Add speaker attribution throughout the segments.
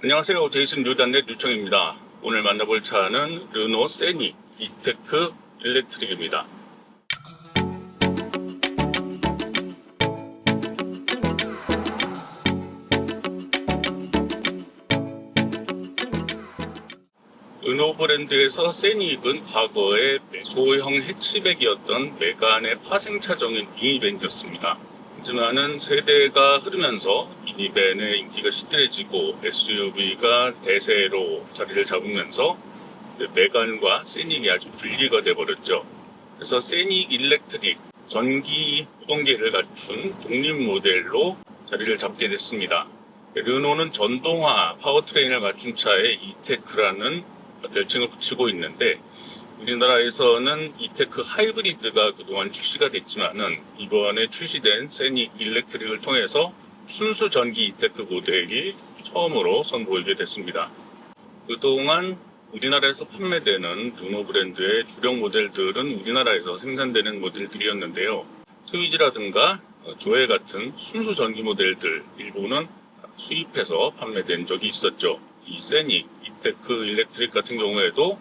Speaker 1: 안녕하세요. 제이슨 뉴단의 류청입니다. 오늘 만나볼 차는 르노 세닉 이테크 일렉트릭입니다. 르노 브랜드에서 세닉은 과거에 소형 해치백이었던 메간의 파생차종인 미니밴이었습니다. 하지만은 세대가 흐르면서 미니밴의 인기가 시들해지고 SUV가 대세로 자리를 잡으면서 메간과 세닉이 아주 분리가 돼버렸죠. 그래서 세닉 일렉트릭 전기 구동계를 갖춘 독립 모델로 자리를 잡게 됐습니다. 르노는 전동화 파워트레인을 갖춘 차에 이테크라는 별칭을 붙이고 있는데 우리나라에서는 이테크 하이브리드가 그동안 출시가 됐지만은 이번에 출시된 세닉 일렉트릭을 통해서 순수 전기 이테크 모델이 처음으로 선보이게 됐습니다. 그동안 우리나라에서 판매되는 르노 브랜드의 주력 모델들은 우리나라에서 생산되는 모델들이었는데요. 트위즈라든가 조에 같은 순수 전기 모델들 일부는 수입해서 판매된 적이 있었죠. 이 세닉, 이테크 일렉트릭 같은 경우에도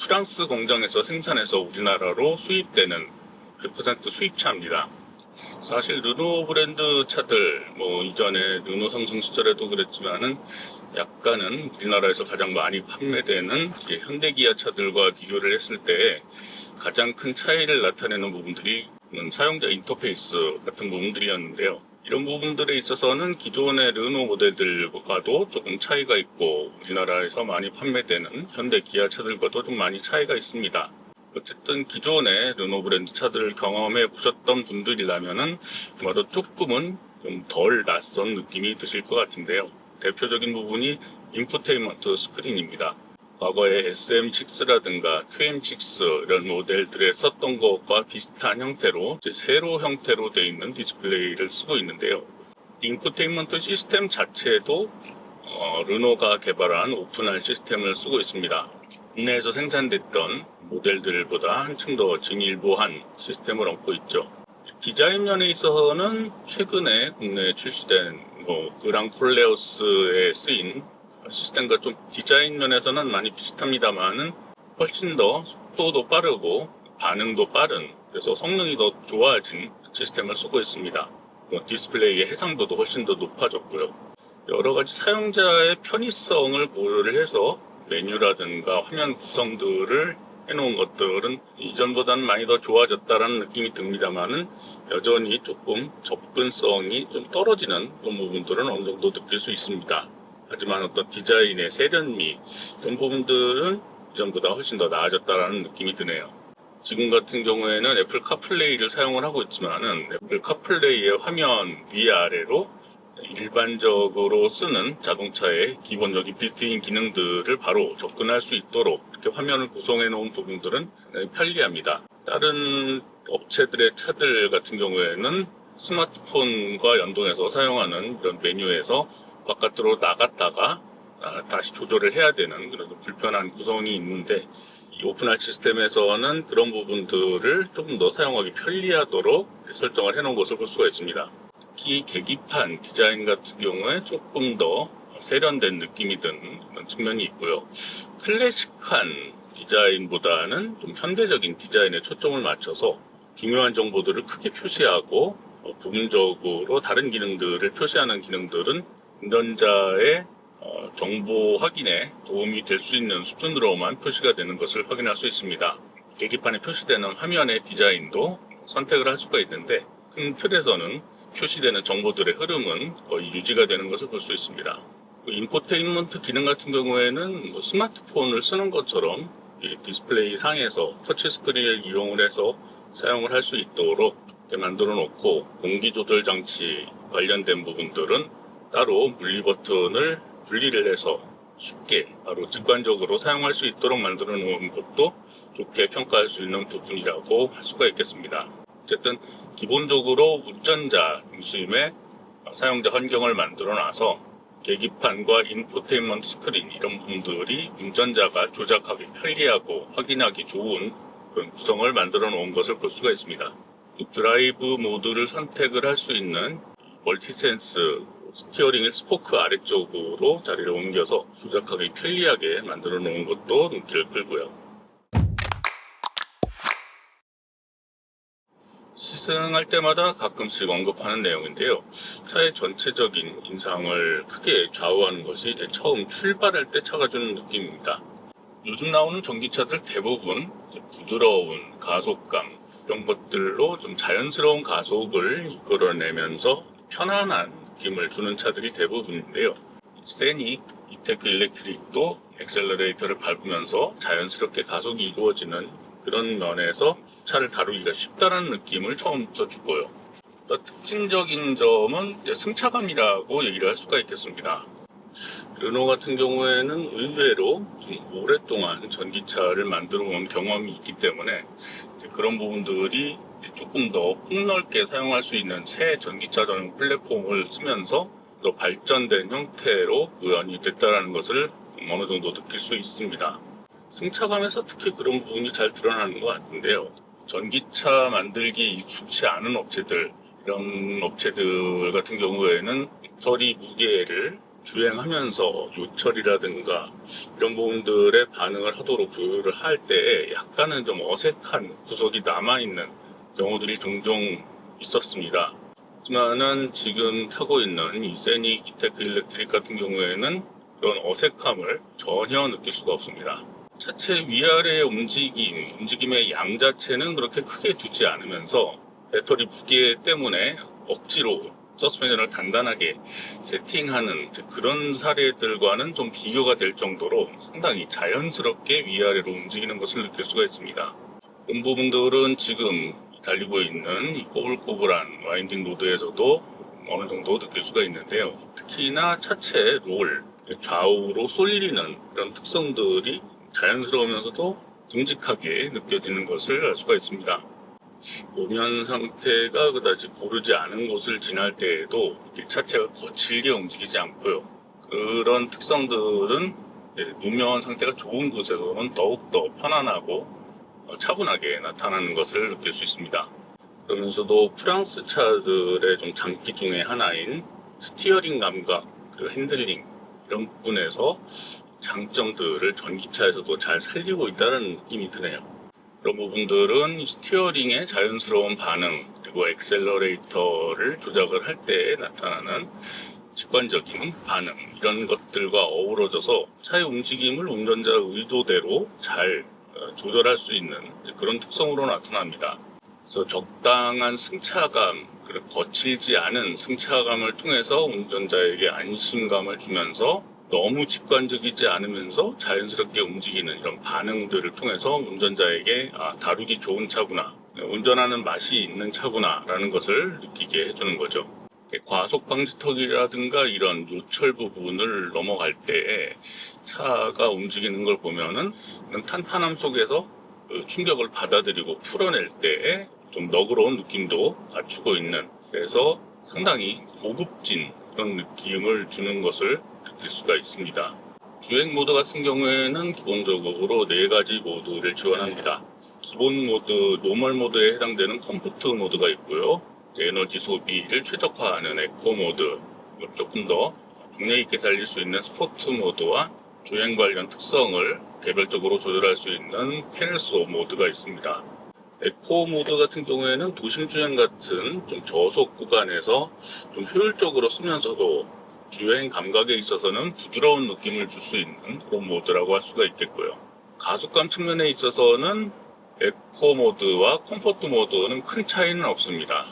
Speaker 1: 프랑스 공장에서 생산해서 우리나라로 수입되는 100% 수입차입니다. 사실 르노 브랜드 차들 뭐 이전에 르노 삼성 시절에도 그랬지만은 약간은 우리나라에서 가장 많이 판매되는 이제 현대 기아 차들과 비교를 했을 때 가장 큰 차이를 나타내는 부분들이 사용자 인터페이스 같은 부분들이었는데요. 이런 부분들에 있어서는 기존의 르노 모델들과도 조금 차이가 있고 우리나라에서 많이 판매되는 현대 기아 차들과도 좀 많이 차이가 있습니다. 어쨌든 기존의 르노 브랜드 차들을 경험해 보셨던 분들이라면은 아마도 조금은 좀 덜 낯선 느낌이 드실 것 같은데요. 대표적인 부분이 인포테인먼트 스크린입니다. 과거에 SM6라든가 QM6 이런 모델들에 썼던 것과 비슷한 형태로 세로 형태로 되어 있는 디스플레이를 쓰고 있는데요. 인포테인먼트 시스템 자체도 어, 르노가 개발한 오픈한 시스템을 쓰고 있습니다. 국내에서 생산됐던 모델들보다 한층 더 진일보한 시스템을 얻고 있죠. 디자인 면에 있어서는 최근에 국내에 출시된 뭐 그랑 콜레오스에 쓰인 시스템과 좀 디자인 면에서는 많이 비슷합니다만은 훨씬 더 속도도 빠르고 반응도 빠른 그래서 성능이 더 좋아진 시스템을 쓰고 있습니다. 뭐 디스플레이의 해상도도 훨씬 더 높아졌고요. 여러 가지 사용자의 편의성을 고려를 해서 메뉴라든가 화면 구성들을 해놓은 것들은 이전보다는 많이 더 좋아졌다라는 느낌이 듭니다만은 여전히 조금 접근성이 좀 떨어지는 그런 부분들은 어느 정도 느낄 수 있습니다. 하지만 어떤 디자인의 세련미 이런 부분들은 이전보다 훨씬 더 나아졌다라는 느낌이 드네요. 지금 같은 경우에는 애플 카플레이를 사용을 하고 있지만은 애플 카플레이의 화면 위아래로 일반적으로 쓰는 자동차의 기본적인 빌트인 기능들을 바로 접근할 수 있도록 이렇게 화면을 구성해 놓은 부분들은 편리합니다. 다른 업체들의 차들 같은 경우에는 스마트폰과 연동해서 사용하는 이런 메뉴에서 바깥으로 나갔다가 아, 다시 조절을 해야 되는 좀 불편한 구성이 있는데 이 오픈할 시스템에서는 그런 부분들을 조금 더 사용하기 편리하도록 설정을 해놓은 것을 볼 수가 있습니다. 특히 계기판 디자인 같은 경우에 조금 더 세련된 느낌이 드는 그런 측면이 있고요. 클래식한 디자인보다는 좀 현대적인 디자인에 초점을 맞춰서 중요한 정보들을 크게 표시하고 어, 부분적으로 다른 기능들을 표시하는 기능들은 운전자의 어, 정보 확인에 도움이 될 수 있는 수준으로만 표시가 되는 것을 확인할 수 있습니다. 계기판에 표시되는 화면의 디자인도 선택을 할 수가 있는데 큰 틀에서는 표시되는 정보들의 흐름은 거의 유지가 되는 것을 볼 수 있습니다. 그 인포테인먼트 기능 같은 경우에는 뭐 스마트폰을 쓰는 것처럼 이 디스플레이 상에서 터치 스크린을 이용을 해서 사용을 할 수 있도록 만들어 놓고 공기 조절 장치 관련된 부분들은 따로 분리 버튼을 분리를 해서 쉽게 바로 직관적으로 사용할 수 있도록 만들어 놓은 것도 좋게 평가할 수 있는 부분이라고 할 수가 있겠습니다. 어쨌든 기본적으로 운전자 중심의 사용자 환경을 만들어 놔서 계기판과 인포테인먼트 스크린 이런 부분들이 운전자가 조작하기 편리하고 확인하기 좋은 그런 구성을 만들어 놓은 것을 볼 수가 있습니다. 드라이브 모드를 선택을 할 수 있는 멀티센스 스티어링을 스포크 아래쪽으로 자리를 옮겨서 조작하기 편리하게 만들어 놓은 것도 눈길을 끌고요. 시승할 때마다 가끔씩 언급하는 내용인데요. 차의 전체적인 인상을 크게 좌우하는 것이 이제 처음 출발할 때 차가 주는 느낌입니다. 요즘 나오는 전기차들 대부분 부드러운 가속감 이런 것들로 좀 자연스러운 가속을 이끌어내면서 편안한 느낌을 주는 차들이 대부분인데요. 세닉, 이테크 일렉트릭도 엑셀러레이터를 밟으면서 자연스럽게 가속이 이루어지는 그런 면에서 차를 다루기가 쉽다는 느낌을 처음부터 주고요. 또 특징적인 점은 승차감이라고 얘기를 할 수가 있겠습니다. 르노 같은 경우에는 의외로 좀 오랫동안 전기차를 만들어 온 경험이 있기 때문에 그런 부분들이 조금 더 폭넓게 사용할 수 있는 새 전기차 전용 플랫폼을 쓰면서 더 발전된 형태로 구현이 됐다는 것을 좀 어느 정도 느낄 수 있습니다. 승차감에서 특히 그런 부분이 잘 드러나는 것 같은데요. 전기차 만들기 익숙치 않은 업체들, 이런 업체들 같은 경우에는 배터리 무게를 주행하면서 요철이라든가 이런 부분들의 반응을 하도록 조율을 할 때 약간은 좀 어색한 구석이 남아있는 경우들이 종종 있었습니다. 하지만은 지금 타고 있는 이 세닉 이테크 일렉트릭 같은 경우에는 그런 어색함을 전혀 느낄 수가 없습니다. 차체 위아래 움직임, 움직임의 양 자체는 그렇게 크게 두지 않으면서 배터리 무게 때문에 억지로 서스펜션을 단단하게 세팅하는 그런 사례들과는 좀 비교가 될 정도로 상당히 자연스럽게 위아래로 움직이는 것을 느낄 수가 있습니다. 그런 부분들은 지금 달리고 있는 이 꼬불꼬불한 와인딩 로드에서도 어느 정도 느낄 수가 있는데요. 특히나 차체 롤, 좌우로 쏠리는 그런 특성들이 자연스러우면서도 듬직하게 느껴지는 것을 알 수가 있습니다. 노면 상태가 그다지 고르지 않은 곳을 지날 때에도 차체가 거칠게 움직이지 않고요. 그런 특성들은 이제 노면 상태가 좋은 곳에서는 더욱더 편안하고 어, 차분하게 나타나는 것을 느낄 수 있습니다. 그러면서도 프랑스 차들의 좀 장기 중에 하나인 스티어링 감각, 그리고 핸들링 이런 부분에서 장점들을 전기차에서도 잘 살리고 있다는 느낌이 드네요. 그런 부분들은 스티어링의 자연스러운 반응 그리고 엑셀러레이터를 조작을 할 때 나타나는 직관적인 반응 이런 것들과 어우러져서 차의 움직임을 운전자 의도대로 잘 어, 조절할 수 있는 그런 특성으로 나타납니다. 그래서 적당한 승차감, 그리고 거칠지 않은 승차감을 통해서 운전자에게 안심감을 주면서 너무 직관적이지 않으면서 자연스럽게 움직이는 이런 반응들을 통해서 운전자에게 아, 다루기 좋은 차구나, 운전하는 맛이 있는 차구나라는 것을 느끼게 해주는 거죠. 과속 방지턱이라든가 이런 요철 부분을 넘어갈 때 차가 움직이는 걸 보면은 탄탄함 속에서 그 충격을 받아들이고 풀어낼 때 좀 너그러운 느낌도 갖추고 있는 그래서 상당히 고급진 그런 느낌을 주는 것을 느낄 수가 있습니다. 주행 모드 같은 경우에는 기본적으로 네 가지 모드를 지원합니다. 기본 모드, 노멀 모드에 해당되는 컴포트 모드가 있고요. 에너지 소비를 최적화하는 에코 모드, 조금 더 박력 있게 달릴 수 있는 스포트 모드와 주행 관련 특성을 개별적으로 조절할 수 있는 페르소 모드가 있습니다. 에코 모드 같은 경우에는 도심 주행 같은 좀 저속 구간에서 좀 효율적으로 쓰면서도 주행 감각에 있어서는 부드러운 느낌을 줄 수 있는 그런 모드라고 할 수가 있겠고요. 가속감 측면에 있어서는 에코 모드와 컴포트 모드는 큰 차이는 없습니다.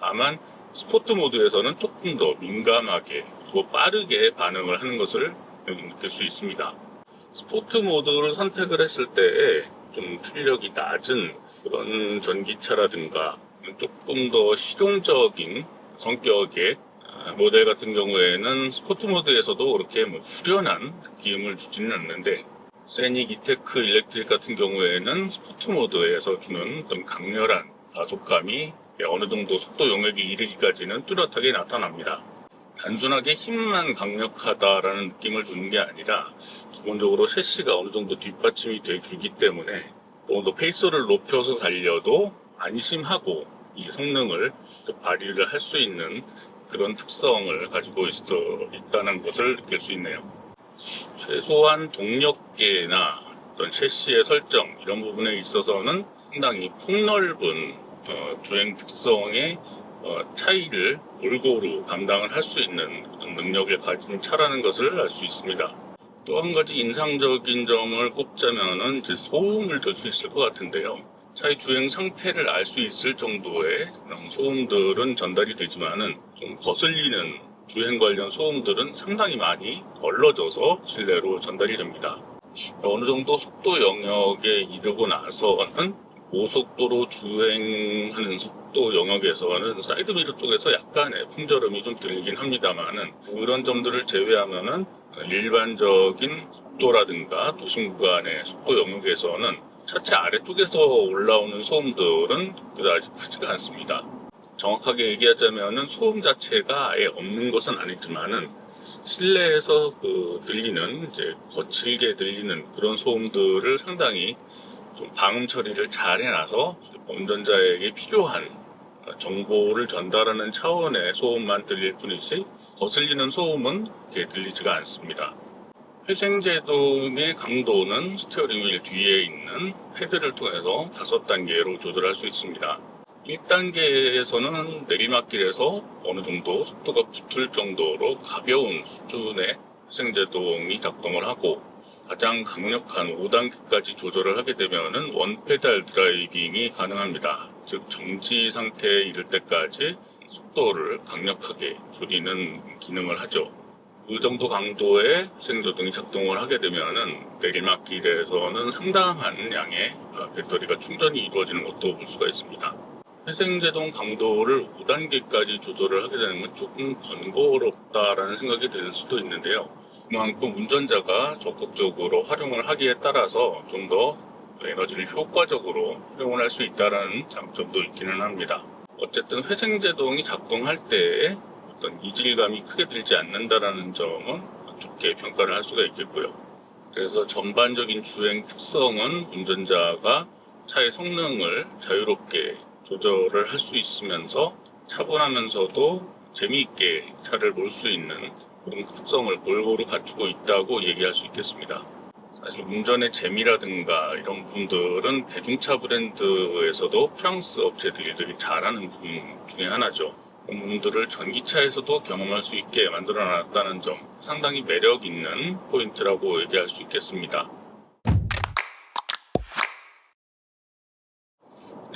Speaker 1: 다만 스포트 모드에서는 조금 더 민감하게 그리고 빠르게 반응을 하는 것을 느낄 수 있습니다. 스포트 모드를 선택을 했을 때좀 출력이 낮은 그런 전기차라든가 조금 더 실용적인 성격의 아, 모델 같은 경우에는 스포트 모드에서도 그렇게 뭐 후련한 느낌을 주지는 않는데 세닉 이테크 일렉트릭 같은 경우에는 스포트 모드에서 주는 어떤 강렬한 가속감이 어느 정도 속도 영역에 이르기까지는 뚜렷하게 나타납니다. 단순하게 힘만 강력하다라는 느낌을 주는 게 아니라 기본적으로 셰시가 어느 정도 뒷받침이 돼 주기 때문에 또 페이스를 높여서 달려도 안심하고 이 성능을 또 발휘를 할 수 있는 그런 특성을 가지고 있, 있다는 것을 느낄 수 있네요. 최소한 동력계나 어떤 셰시의 설정 이런 부분에 있어서는 상당히 폭넓은 어, 주행 특성의 어, 차이를 골고루 감당을 할 수 있는 능력을 가진 차라는 것을 알 수 있습니다. 또 한 가지 인상적인 점을 꼽자면은 소음을 들 수 있을 것 같은데요. 차의 주행 상태를 알 수 있을 정도의 소음들은 전달이 되지만은 좀 거슬리는 주행 관련 소음들은 상당히 많이 걸러져서 실내로 전달이 됩니다. 어느 정도 속도 영역에 이르고 나서는 고속도로 주행하는 속도 영역에서는 사이드미러 쪽에서 약간의 풍절음이 좀 들긴 합니다만은 그런 점들을 제외하면은 일반적인 속도라든가 도심 구간의 속도 영역에서는 차체 아래쪽에서 올라오는 소음들은 그다지 크지가 않습니다. 정확하게 얘기하자면은 소음 자체가 아예 없는 것은 아니지만은 실내에서 그 들리는 이제 거칠게 들리는 그런 소음들을 상당히 좀 방음 처리를 잘 해놔서 운전자에게 필요한 정보를 전달하는 차원의 소음만 들릴 뿐이지 거슬리는 소음은 들리지가 않습니다. 회생제동의 강도는 스티어링 휠 뒤에 있는 패드를 통해서 다섯 단계로 조절할 수 있습니다. 1단계에서는 내리막길에서 어느 정도 속도가 붙을 정도로 가벼운 수준의 회생제동이 작동을 하고 가장 강력한 5단계까지 조절을 하게 되면은 원페달 드라이빙이 가능합니다. 즉 정지 상태에 이를 때까지 속도를 강력하게 줄이는 기능을 하죠. 그 정도 강도의 회생조등이 작동을 하게 되면은 내리막길에서는 상당한 양의 배터리가 충전이 이루어지는 것도 볼 수가 있습니다. 회생제동 강도를 5단계까지 조절을 하게 되는 건 조금 번거롭다라는 생각이 들 수도 있는데요. 그만큼 운전자가 적극적으로 활용을 하기에 따라서 좀 더 에너지를 효과적으로 활용을 할 수 있다는 장점도 있기는 합니다. 어쨌든 회생제동이 작동할 때 어떤 이질감이 크게 들지 않는다라는 점은 좋게 평가를 할 수가 있겠고요. 그래서 전반적인 주행 특성은 운전자가 차의 성능을 자유롭게 조절을 할 수 있으면서 차분하면서도 재미있게 차를 몰 수 있는 그런 특성을 골고루 갖추고 있다고 얘기할 수 있겠습니다. 사실 운전의 재미라든가 이런 부분들은 대중차 브랜드에서도 프랑스 업체들이 되게 잘하는 부분 중에 하나죠. 그런 부분들을 전기차에서도 경험할 수 있게 만들어 놨다는 점 상당히 매력 있는 포인트라고 얘기할 수 있겠습니다.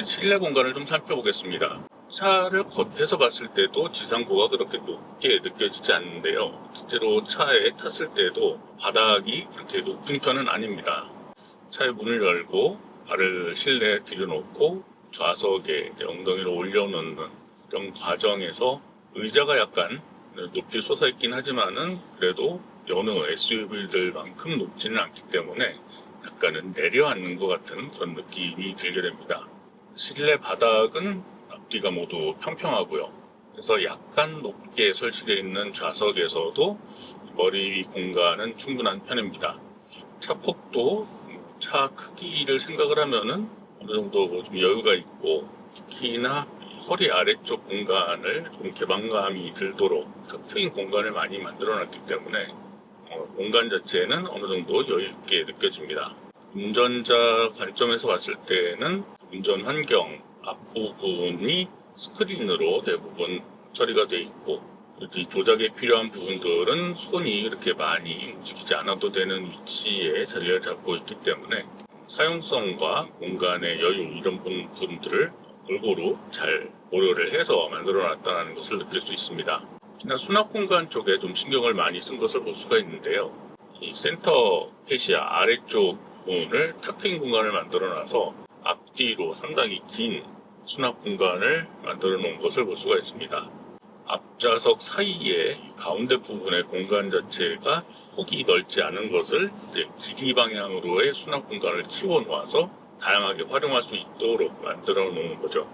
Speaker 1: 실내 공간을 좀 살펴보겠습니다. 차를 겉에서 봤을 때도 지상고가 그렇게 높게 느껴지지 않는데요. 실제로 차에 탔을 때도 바닥이 그렇게 높은 편은 아닙니다. 차의 문을 열고 발을 실내에 들여놓고 좌석에 엉덩이를 올려놓는 이런 과정에서 의자가 약간 높이 솟아있긴 하지만은 그래도 여느 SUV들만큼 높지는 않기 때문에 약간은 내려앉는 것 같은 그런 느낌이 들게 됩니다. 실내 바닥은 앞뒤가 모두 평평하고요. 그래서 약간 높게 설치되어 있는 좌석에서도 머리 위 공간은 충분한 편입니다. 차 폭도 차 크기를 생각을 하면은 어느 정도 뭐좀 여유가 있고 특히나 허리 아래쪽 공간을 좀 개방감이 들도록 탁 트인 공간을 많이 만들어 놨기 때문에 어, 공간 자체는 어느 정도 여유 있게 느껴집니다. 운전자 관점에서 봤을 때는 운전 환경 앞부분이 스크린으로 대부분 처리가 돼 있고 이 조작에 필요한 부분들은 손이 이렇게 많이 움직이지 않아도 되는 위치에 자리를 잡고 있기 때문에 사용성과 공간의 여유 이런 부분들을 골고루 잘 고려를 해서 만들어 놨다는 것을 느낄 수 있습니다. 특히나 수납 공간 쪽에 좀 신경을 많이 쓴 것을 볼 수가 있는데요. 이 센터 페시아 아래쪽 부분을 탁 트인 공간을 만들어 놔서 앞뒤로 상당히 긴 수납 공간을 만들어 놓은 것을 볼 수가 있습니다. 앞좌석 사이에 가운데 부분의 공간 자체가 폭이 넓지 않은 것을 길이 방향으로의 수납 공간을 키워 놓아서 다양하게 활용할 수 있도록 만들어 놓은 거죠.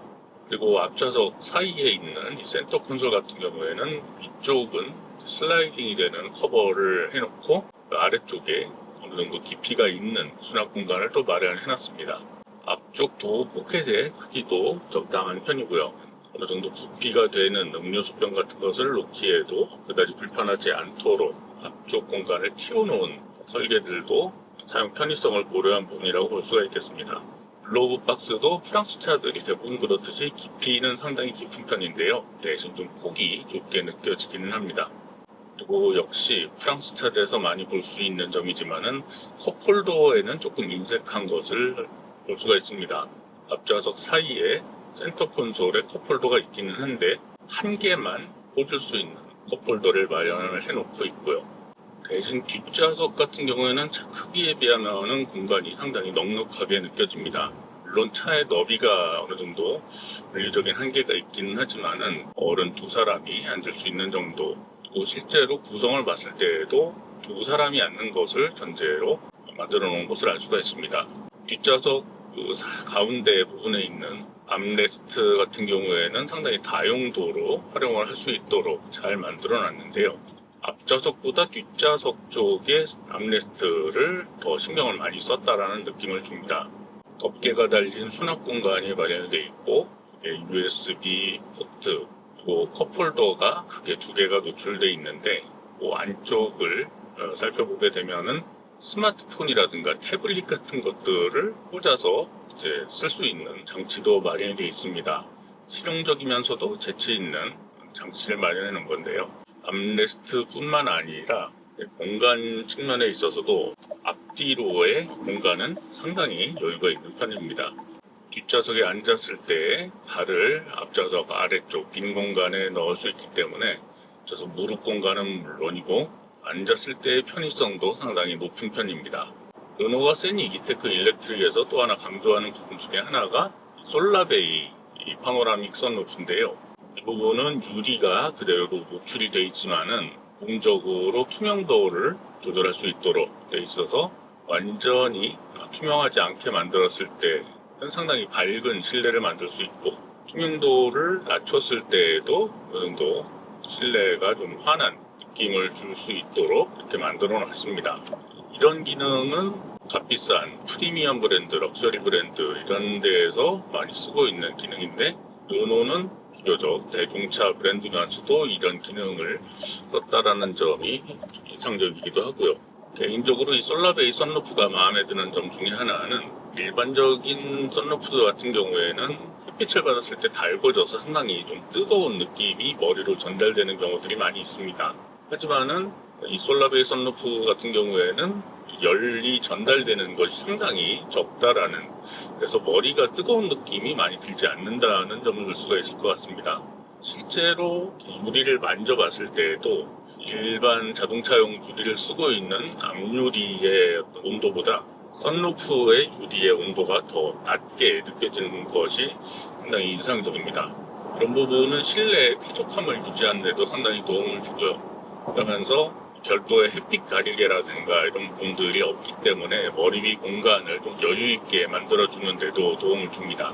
Speaker 1: 그리고 앞좌석 사이에 있는 이 센터 콘솔 같은 경우에는 위쪽은 슬라이딩이 되는 커버를 해놓고 그 아래쪽에 어느 정도 깊이가 있는 수납 공간을 또 마련해 놨습니다. 앞쪽 도 포켓의 크기도 적당한 편이고요. 어느 정도 부피가 되는 음료수병 같은 것을 놓기에도 그다지 불편하지 않도록 앞쪽 공간을 틔워놓은 설계들도 사용 편의성을 고려한 부분이라고 볼 수가 있겠습니다. 글로브 박스도 프랑스 차들이 대부분 그렇듯이 깊이는 상당히 깊은 편인데요. 대신 좀 폭이 좁게 느껴지기는 합니다. 그리고 역시 프랑스 차들에서 많이 볼 수 있는 점이지만은 컵홀더에는 조금 인색한 것을 볼 수가 있습니다. 앞좌석 사이에 센터 콘솔에 컵홀더가 있기는 한데 한 개만 꽂을 수 있는 컵홀더를 마련을 해놓고 있고요. 대신 뒷좌석 같은 경우에는 차 크기에 비하면 공간이 상당히 넉넉하게 느껴집니다. 물론 차의 너비가 어느 정도 물리적인 한계가 있기는 하지만은 어른 두 사람이 앉을 수 있는 정도 그리고 실제로 구성을 봤을 때에도 두 사람이 앉는 것을 전제로 만들어 놓은 것을 알 수가 있습니다. 뒷좌석 그 사- 가운데 부분에 있는 암레스트 같은 경우에는 상당히 다용도로 활용을 할 수 있도록 잘 만들어 놨는데요. 앞좌석보다 뒷좌석 쪽에 암레스트를 더 신경을 많이 썼다라는 느낌을 줍니다. 덮개가 달린 수납 공간이 마련되어 있고 USB 포트 그리고 컵홀더가 크게 두 개가 노출되어 있는데 그 안쪽을 어, 살펴보게 되면은 스마트폰이라든가 태블릿 같은 것들을 꽂아서 쓸수 있는 장치도 마련되어 있습니다. 실용적이면서도 재치 있는 장치를 마련해 놓은 건데요. 암레스트뿐만 아니라 공간 측면에 있어서도 앞뒤로의 공간은 상당히 여유가 있는 편입니다. 뒷좌석에 앉았을 때 발을 앞좌석 아래쪽 빈 공간에 넣을 수 있기 때문에 저서 무릎 공간은 물론이고 앉았을 때의 편의성도 상당히 높은 편입니다. 르노가 세니 이기테크 일렉트릭에서 또 하나 강조하는 부분 중에 하나가 솔라베이 이 파노라믹 선루프인데요. 이 부분은 유리가 그대로 노출이 되어 있지만은 공적으로 투명도를 조절할 수 있도록 되어 있어서 완전히 투명하지 않게 만들었을 때는 상당히 밝은 실내를 만들 수 있고 투명도를 낮췄을 때에도 어느 정도 실내가 좀 환한 느낌을 줄 수 있도록 이렇게 만들어 놨습니다. 이런 기능은 값비싼 프리미엄 브랜드, 럭셔리 브랜드 이런 데에서 많이 쓰고 있는 기능인데 르노는 비교적 대중차 브랜드면서도 이런 기능을 썼다라는 점이 좀 인상적이기도 하고요. 개인적으로 이 솔라베이 썬루프가 마음에 드는 점 중에 하나는 일반적인 썬루프 같은 경우에는 햇빛을 받았을 때 달궈져서 상당히 좀 뜨거운 느낌이 머리로 전달되는 경우들이 많이 있습니다. 하지만은 이 솔라베이 썬루프 같은 경우에는 열이 전달되는 것이 상당히 적다라는 그래서 머리가 뜨거운 느낌이 많이 들지 않는다는 점을 볼 수가 있을 것 같습니다. 실제로 유리를 만져봤을 때에도 일반 자동차용 유리를 쓰고 있는 앞유리의 온도보다 선루프의 유리의 온도가 더 낮게 느껴지는 것이 상당히 인상적입니다. 이런 부분은 실내의 쾌적함을 유지하는 데도 상당히 도움을 주고요. 그러면서 별도의 햇빛 가리개라든가 이런 부분들이 없기 때문에 머리 위 공간을 좀 여유 있게 만들어주는 데도 도움을 줍니다.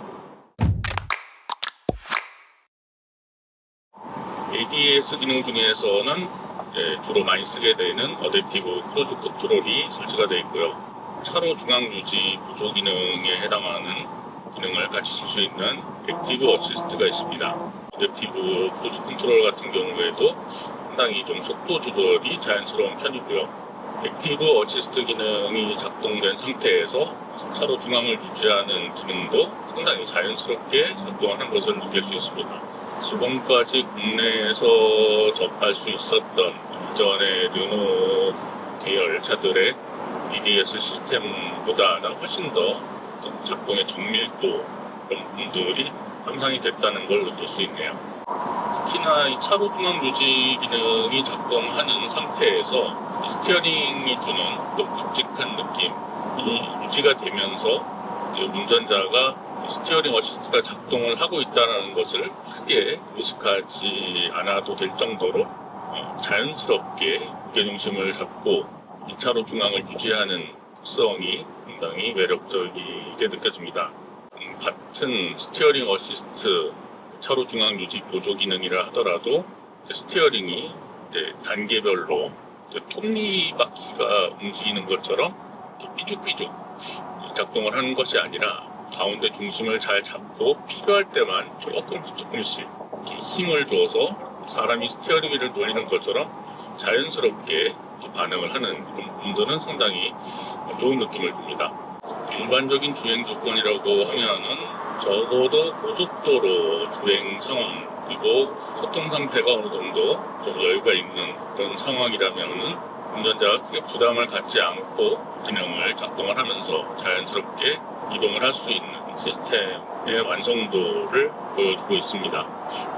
Speaker 1: ADS 기능 중에서는 이제 주로 많이 쓰게 되는 어댑티브 크루즈 컨트롤이 설치가 되어 있고요. 차로 중앙 유지 보조 기능에 해당하는 기능을 같이 쓸 수 있는 액티브 어시스트가 있습니다. 어댑티브 크루즈 컨트롤 같은 경우에도 상당히 좀 속도 조절이 자연스러운 편이고요. 액티브 어시스트 기능이 작동된 상태에서 차로 중앙을 유지하는 기능도 상당히 자연스럽게 작동하는 것을 느낄 수 있습니다. 지금까지 국내에서 접할 수 있었던 이전의 르노 계열 차들의 EDS 시스템보다는 훨씬 더 작동의 정밀도 그런 부분들이 향상이 됐다는 걸 느낄 수 있네요. 특히나 이 차로 중앙 유지 기능이 작동하는 상태에서 이 스티어링이 주는 그 묵직한 느낌이 유지가 되면서 이 운전자가 이 스티어링 어시스트가 작동을 하고 있다는 것을 크게 의식하지 않아도 될 정도로 어, 자연스럽게 무게중심을 잡고 이 차로 중앙을 유지하는 특성이 상당히 매력적이게 느껴집니다. 음, 같은 스티어링 어시스트 차로 중앙 유지 보조 기능이라 하더라도 스티어링이 단계별로 톱니바퀴가 움직이는 것처럼 삐죽삐죽 작동을 하는 것이 아니라 가운데 중심을 잘 잡고 필요할 때만 조금씩 조금씩 힘을 줘서 사람이 스티어링 휠을 돌리는 것처럼 자연스럽게 반응을 하는 부분들은 상당히 좋은 느낌을 줍니다. 일반적인 주행 조건이라고 하면은 적어도 고속도로 주행 상황 그리고 소통 상태가 어느 정도 좀 여유가 있는 그런 상황이라면은 운전자가 크게 부담을 갖지 않고 기능을 작동을 하면서 자연스럽게 이동을 할 수 있는 시스템의 완성도를 보여주고 있습니다.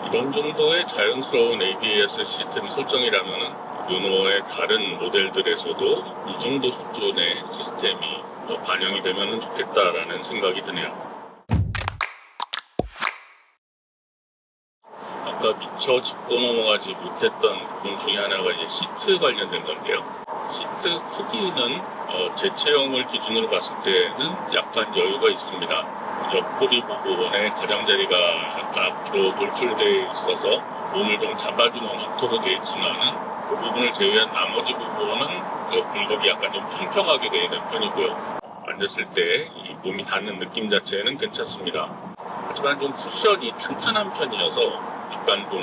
Speaker 1: 이런 정도의 자연스러운 ABS 시스템 설정이라면 은 르노의 다른 모델들에서도 이 정도 수준의 시스템이 더 반영이 되면 좋겠다라는 생각이 드네요. 아까 미처 짚고 넘어가지 못했던 부분 중에 하나가 이제 시트 관련된 건데요. 시트 크기는 어, 제 체형을 기준으로 봤을 때는 약간 여유가 있습니다. 옆구리 부분에 가장자리가 약간 앞으로 돌출되어 있어서 몸을 좀 잡아주는 형태로 되어 있지만은 그 부분을 제외한 나머지 부분은 그 굴곡이 약간 좀 평평하게 되어 있는 편이고요. 앉았을 때 이 몸이 닿는 느낌 자체는 괜찮습니다. 하지만 좀 쿠션이 탄탄한 편이어서 약간 좀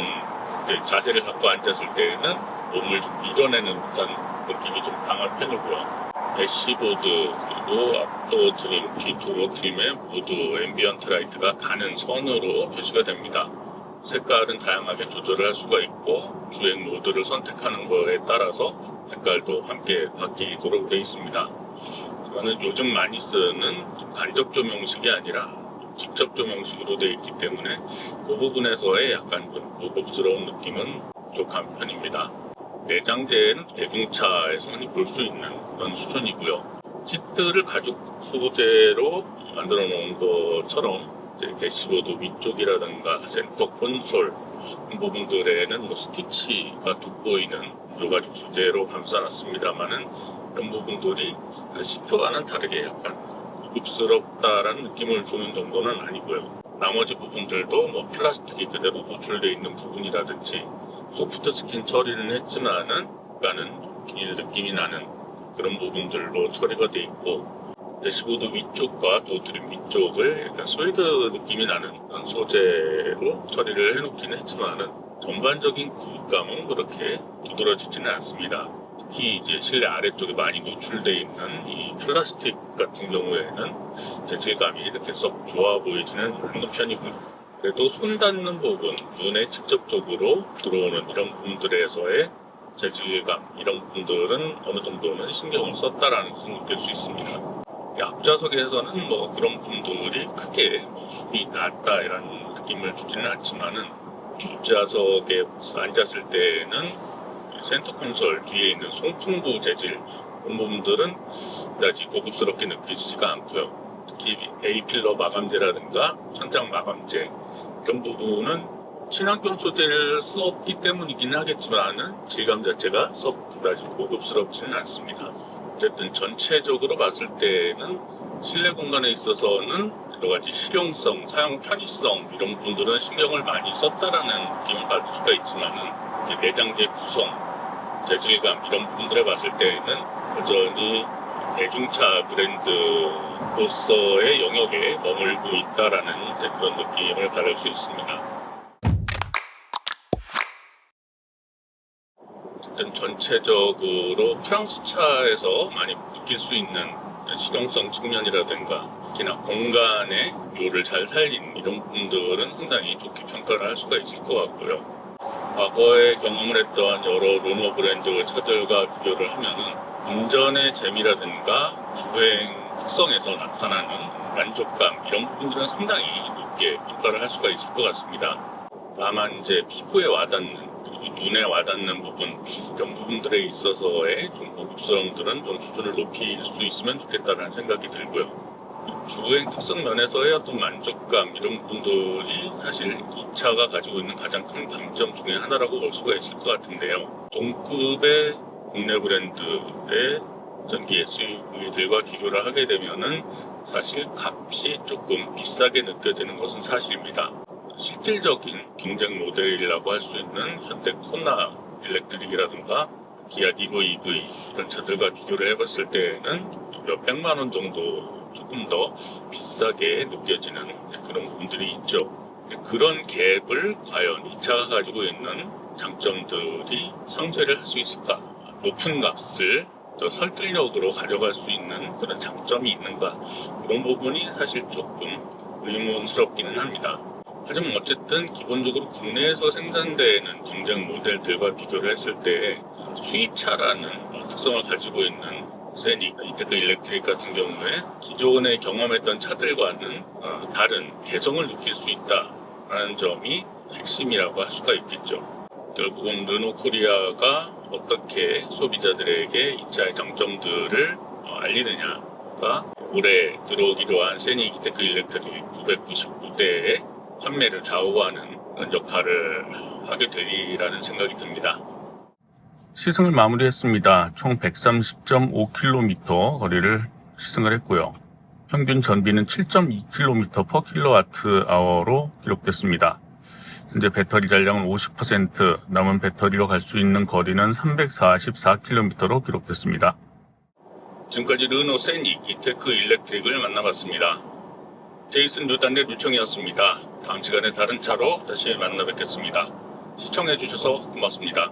Speaker 1: 자세를 갖고 앉았을 때는 몸을 좀 밀어내는 듯한 느낌이 좀 강한 편이고요. 대시보드 그리고 앞도 트림, 뒤도어 트림에 모두 앰비언트 라이트가 가는 선으로 표시가 됩니다. 색깔은 다양하게 조절을 할 수가 있고 주행 모드를 선택하는 거에 따라서 색깔도 함께 바뀌도록 되어 있습니다. 저는 요즘 많이 쓰는 좀 간접 조명식이 아니라 좀 직접 조명식으로 되어 있기 때문에 그 부분에서의 약간 좀 고급스러운 느낌은 부족한 편입니다. 내장재는 대중차에서 흔히 볼수 있는 그런 수준이고요. 시트를 가죽 소재로 만들어 놓은 것처럼 대시보드 위쪽이라든가 센터 콘솔 부분들에는 뭐 스티치가 돋보이는 유가죽 소재로 감싸놨습니다만은 이런 부분들이 시트와는 다르게 약간 고급스럽다라는 느낌을 주는 정도는 아니고요. 나머지 부분들도 뭐 플라스틱이 그대로 노출되어 있는 부분이라든지 소프트 스킨 처리는 했지만은 약간은 좀 비닐 느낌이 나는 그런 부분들로 처리가 되어 있고 대시보드 위쪽과 도드림 위쪽을 약간 스웨드 느낌이 나는 소재로 처리를 해놓기는 했지만은 전반적인 구감은 그렇게 두드러지지는 않습니다. 특히 이제 실내 아래쪽에 많이 노출되어 있는 이 플라스틱 같은 경우에는 재질감이 이렇게 썩 좋아 보이지는 않는 편이고요. 그래도 손 닿는 부분, 눈에 직접적으로 들어오는 이런 부분들에서의 재질감, 이런 부분들은 어느 정도는 신경을 썼다라는 것을 느낄 수 있습니다. 이 앞좌석에서는 뭐 그런 부분들이 크게 뭐 수준이 낮다 이런 느낌을 주지는 않지만은 뒷좌석에 앉았을 때는 센터 콘솔 뒤에 있는 송풍구 재질 그런 부분들은 그다지 고급스럽게 느껴지지가 않고요. 특히 A필러 마감재라든가 천장 마감재 이런 부분은 친환경 소재를 썼기 때문이긴 하겠지만은 질감 자체가 썩 그다지 고급스럽지는 않습니다. 어쨌든 전체적으로 봤을 때는 실내 공간에 있어서는 여러 가지 실용성, 사용 편의성 이런 부분들은 신경을 많이 썼다라는 느낌을 받을 수가 있지만은 내장재 구성, 재질감 이런 부분들을 봤을 때는 여전히 대중차 브랜드로서의 영역에 머물고 있다라는 그런 느낌을 받을 수 있습니다. 어쨌든 전체적으로 프랑스 차에서 많이 느낄 수 있는 실용성 측면이라든가 특히나 공간의 묘를 잘 살린 이런 부분들은 상당히 좋게 평가를 할 수가 있을 것 같고요. 과거에 경험을 했던 여러 르노 브랜드 차들과 비교를 하면은 운전의 재미라든가 주행 특성에서 나타나는 만족감 이런 부분들은 상당히 높게 평가를 할 수가 있을 것 같습니다. 다만 이제 피부에 와닿는 눈에 와닿는 부분 이런 부분들에 있어서의 좀 고급스러움들은 좀 수준을 높일 수 있으면 좋겠다는 생각이 들고요. 주행 특성 면에서의 어떤 만족감 이런 부분들이 사실 이 차가 가지고 있는 가장 큰 강점 중에 하나라고 볼 수가 있을 것 같은데요. 동급의 국내 브랜드의 전기 SUV들과 비교를 하게 되면은 사실 값이 조금 비싸게 느껴지는 것은 사실입니다. 실질적인 경쟁 모델이라고 할 수 있는 현대 코나 일렉트릭이라든가 기아 니보 EV 이런 차들과 비교를 해봤을 때에는 몇 백만 원 정도 조금 더 비싸게 느껴지는 그런 부분들이 있죠. 그런 갭을 과연 이 차가 가지고 있는 장점들이 상쇄를 할 수 있을까? 높은 값을 더 설득력으로 가져갈 수 있는 그런 장점이 있는가? 그런 부분이 사실 조금 의문스럽기는 합니다. 하지만 어쨌든 기본적으로 국내에서 생산되는 경쟁 모델들과 비교를 했을 때 수입차라는 특성을 가지고 있는 세닉, 이테크 일렉트릭 같은 경우에 기존에 경험했던 차들과는 어, 다른 개성을 느낄 수 있다라는 점이 핵심이라고 할 수가 있겠죠. 결국은 르노 코리아가 어떻게 소비자들에게 이 차의 장점들을 어, 알리느냐가 올해 들어오기로 한 세닉 이테크 일렉트릭 999대의 판매를 좌우하는 역할을 하게 되리라는 생각이 듭니다. 시승을 마무리했습니다. 총 130.5km 거리를 시승을 했고요. 평균 전비는 7.2km per kWh로 기록됐습니다. 현재 배터리 잔량은 50%, 남은 배터리로 갈 수 있는 거리는 344km로 기록됐습니다. 지금까지 르노 세닉 이테크 일렉트릭을 만나봤습니다. 제이슨 루단의 루청이었습니다. 다음 시간에 다른 차로 다시 만나 뵙겠습니다. 시청해주셔서 고맙습니다.